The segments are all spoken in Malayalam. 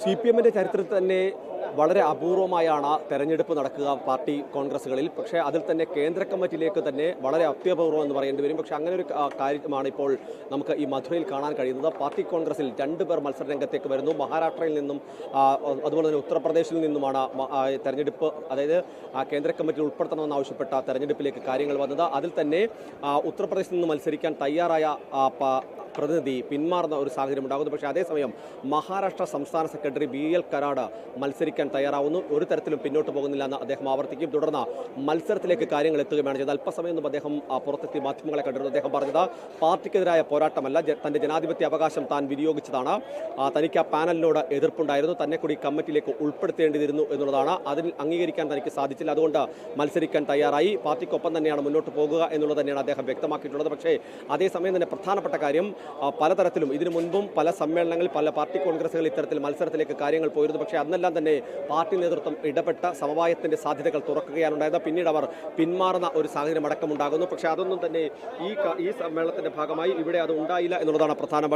സി പി എമ്മിന്റെ ചരിത്രത്തിൽ തന്നെ വളരെ അപൂർവമായാണ് തെരഞ്ഞെടുപ്പ് നടക്കുക പാർട്ടി കോൺഗ്രസുകളിൽ പക്ഷേ അതിൽ തന്നെ കേന്ദ്ര കമ്മിറ്റിയിലേക്ക് തന്നെ വളരെ അത്യപൂർവം എന്ന് പറയേണ്ടി വരും. പക്ഷേ അങ്ങനെ ഒരു കാര്യമാണ് ഇപ്പോൾ നമുക്ക് ഈ മധുരയിൽ കാണാൻ കഴിയുന്നത്. പാർട്ടി കോൺഗ്രസിൽ രണ്ട് പേർ മത്സര രംഗത്തേക്ക് വരുന്നു. മഹാരാഷ്ട്രയിൽ നിന്നും അതുപോലെ തന്നെ ഉത്തർപ്രദേശിൽ നിന്നുമാണ് തെരഞ്ഞെടുപ്പ് അതായത് കേന്ദ്ര കമ്മിറ്റി ഉൾപ്പെടുത്തണമെന്ന് ആവശ്യപ്പെട്ട തെരഞ്ഞെടുപ്പിലേക്ക് കാര്യങ്ങൾ വന്നത്. അതിൽ തന്നെ ഉത്തർപ്രദേശിൽ നിന്ന് മത്സരിക്കാൻ തയ്യാറായ പ്രതിനിധി പിന്മാറുന്ന ഒരു സാഹചര്യം ഉണ്ടാകുന്നു. പക്ഷേ അതേസമയം മഹാരാഷ്ട്ര സംസ്ഥാന സെക്രട്ടറി ബി എൽ കരാട് മത്സരിക്കാൻ തയ്യാറാവുന്നു. ഒരു തരത്തിലും പിന്നോട്ട് പോകുന്നില്ല എന്ന് അദ്ദേഹം ആവർത്തിക്കും. തുടർന്ന് മത്സരത്തിലേക്ക് കാര്യങ്ങൾ എത്തുകയാണ് ചെയ്തത്. അല്പസമയം മുമ്പ് അദ്ദേഹം പുറത്തെത്തി മാധ്യമങ്ങളെ കണ്ടിരുന്നു. അദ്ദേഹം പറഞ്ഞത് പാർട്ടിക്കെതിരായ പോരാട്ടമല്ല തന്റെ ജനാധിപത്യ അവകാശം താൻ വിനിയോഗിച്ചതാണ്. തനിക്ക് ആ പാനലിനോട് എതിർപ്പുണ്ടായിരുന്നു. തന്നെ കൂടി കമ്മിറ്റിയിലേക്ക് ഉൾപ്പെടുത്തേണ്ടിയിരുന്നു എന്നുള്ളതാണ്. അതിൽ അംഗീകരിക്കാൻ തനിക്ക് സാധിച്ചില്ല. അതുകൊണ്ട് മത്സരിക്കാൻ തയ്യാറായി. പാർട്ടിക്കൊപ്പം തന്നെയാണ് മുന്നോട്ട് പോകുക എന്നുള്ളത് തന്നെയാണ് അദ്ദേഹം വ്യക്തമാക്കിയിട്ടുള്ളത്. പക്ഷേ അതേസമയം തന്നെ പ്രധാനപ്പെട്ട കാര്യം പലതരത്തിലും. ഇതിനു മുൻപും പല സമ്മേളനങ്ങളിൽ പല പാർട്ടി കോൺഗ്രസുകൾ ഇത്തരത്തിൽ മത്സരത്തിലേക്ക് കാര്യങ്ങൾ പോയിരുന്നു. പക്ഷേ അന്നെല്ലാം തന്നെ പാർട്ടി നേതൃത്വം ഇടപെട്ട സമവായത്തിന്റെ സാധ്യതകൾ തുറക്കുകയാണ് ഉണ്ടായത് പിന്നീട് അവർ പിന്മാറുന്ന ഒരു സാഹചര്യം അടക്കമുണ്ടാകുന്നു. പക്ഷേ അതൊന്നും തന്നെ ഈ ഈ സമ്മേളനത്തിന്റെ ഭാഗമായി ഇവിടെ അത് ഉണ്ടായില്ല എന്നുള്ളതാണ് പ്രധാന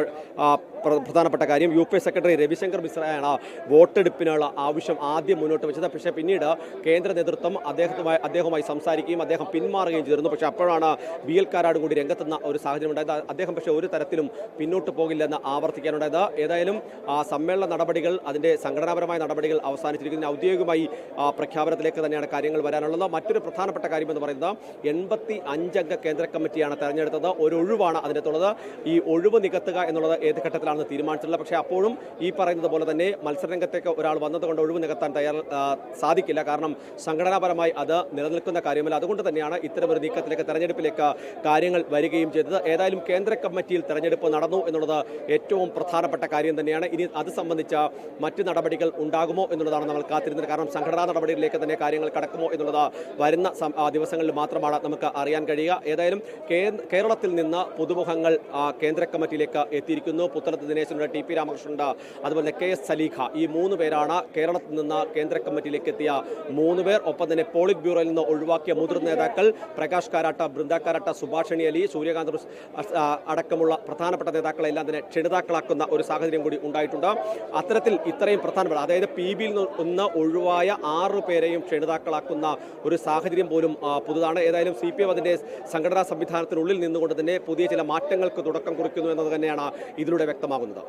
പ്രധാനപ്പെട്ട കാര്യം. യു പി സെക്രട്ടറി രവിശങ്കർ മിശ്രയാണ് വോട്ടെടുപ്പിനുള്ള ആവശ്യം ആദ്യം മുന്നോട്ട് വെച്ചത്. പക്ഷേ പിന്നീട് കേന്ദ്ര നേതൃത്വം അദ്ദേഹത്തുമായി അദ്ദേഹവുമായി സംസാരിക്കുകയും അദ്ദേഹം പിന്മാറുകയും ചെയ്തിരുന്നു. പക്ഷേ അപ്പോഴാണ് ബി എൽ കാരാട് കൂടി രംഗത്തുന്ന ഒരു സാഹചര്യം ഉണ്ടായത്. അദ്ദേഹം പക്ഷേ ഒരു തരത്തിലും പിന്നോട്ട് പോകില്ലെന്ന് ആവർത്തിക്കാനുണ്ടായത് ഏതായാലും ആ സമ്മേളന നടപടികൾ അതിന്റെ സംഘടനാപരമായ നടപടികൾ അവസാനിച്ചിരിക്കുന്ന ഔദ്യോഗികമായി ആ, പ്രഖ്യാപനത്തിലേക്ക് തന്നെയാണ് കാര്യങ്ങൾ വരാനുള്ളത്. മറ്റൊരു പ്രധാനപ്പെട്ട കാര്യമെന്ന് പറയുന്നത് എൺപത്തി അഞ്ചംഗ കേന്ദ്ര കമ്മിറ്റിയാണ് തെരഞ്ഞെടുത്തത്. ഒരു ഒഴിവാണ് അതിനകത്തുള്ളത്. ഈ ഒഴിവ് നികത്തുക എന്നുള്ളത് ഏത് ഘട്ടത്തിലാണെന്ന് തീരുമാനിച്ചിട്ടുള്ളത് പക്ഷേ അപ്പോഴും ഈ പറയുന്നത് പോലെ തന്നെ മത്സരരംഗത്തേക്ക് ഒരാൾ വന്നതുകൊണ്ട് ഒഴിവ് നികത്താൻ തയ്യാർ സാധിക്കില്ല. കാരണം സംഘടനാപരമായി അത് നിലനിൽക്കുന്ന കാര്യമല്ല. അതുകൊണ്ട് തന്നെയാണ് ഇത്തരമൊരു നീക്കത്തിലേക്ക് തെരഞ്ഞെടുപ്പിലേക്ക് കാര്യങ്ങൾ വരികയും ചെയ്തത്. ഏതായാലും കേന്ദ്ര കമ്മിറ്റിയിൽ തെരഞ്ഞെടുപ്പ് നടന്നു എന്നുള്ളത് ഏറ്റവും പ്രധാനപ്പെട്ട കാര്യം തന്നെയാണ്. ഇനി അത് സംബന്ധിച്ച മറ്റ് നടപടികൾ ഉണ്ടാകുമോ എന്നുള്ളതാണ് നമ്മൾ കാത്തിരുന്നത്. കാരണം സംഘടനാ നടപടികളിലേക്ക് തന്നെ കാര്യങ്ങൾ കടക്കുമോ എന്നുള്ളത് വരുന്ന ദിവസങ്ങളിൽ മാത്രമാണ് നമുക്ക് അറിയാൻ കഴിയുക. ഏതായാലും കേരളത്തിൽ നിന്ന് പുതുമുഖങ്ങൾ കേന്ദ്ര കമ്മിറ്റിയിലേക്ക് എത്തിയിരിക്കുന്നു. പുത്തലത്ത് ദിനേശനുണ്ട് ടി പി രാമകൃഷ്ണനുണ്ട്. അതുപോലെ കെ എസ് സലീഖ ഈ മൂന്ന് പേരാണ് കേരളത്തിൽ നിന്ന് കേന്ദ്ര കമ്മിറ്റിയിലേക്ക് എത്തിയ മൂന്ന് പേർ. ഒപ്പം തന്നെ പോളിറ്റ് ബ്യൂറോയിൽ നിന്ന് ഒഴിവാക്കിയ മുതിർന്ന നേതാക്കൾ പ്രകാശ് കാരാട്ട ബൃന്ദ കാരാട്ട സുഭാഷിണി അലി സൂര്യകാന്ത് അടക്കമുള്ള പ്രധാനപ്പെട്ട നേതാക്കളെല്ലാം തന്നെ ക്ഷണിതാക്കളാക്കുന്ന ഒരു സാഹചര്യം കൂടി ഉണ്ടായിട്ടുണ്ട്. അത്തരത്തിൽ ഇത്രയും പ്രധാനപ്പെട്ട അതായത് പി ബിയിൽ നിന്ന് ഒഴിവായ ആറു പേരെയും ക്ഷണിതാക്കളാക്കുന്ന ഒരു സാഹചര്യം പോലും പുതുതാണ്. ഏതായാലും സി പി എം അതിന്റെ സംഘടനാ സംവിധാനത്തിനുള്ളിൽ നിന്നുകൊണ്ട് തന്നെ പുതിയ ചില മാറ്റങ്ങൾക്ക് തുടക്കം കുറിക്കുന്നു എന്നത് തന്നെയാണ് ഇതിലൂടെ വ്യക്തമാകുന്നത്.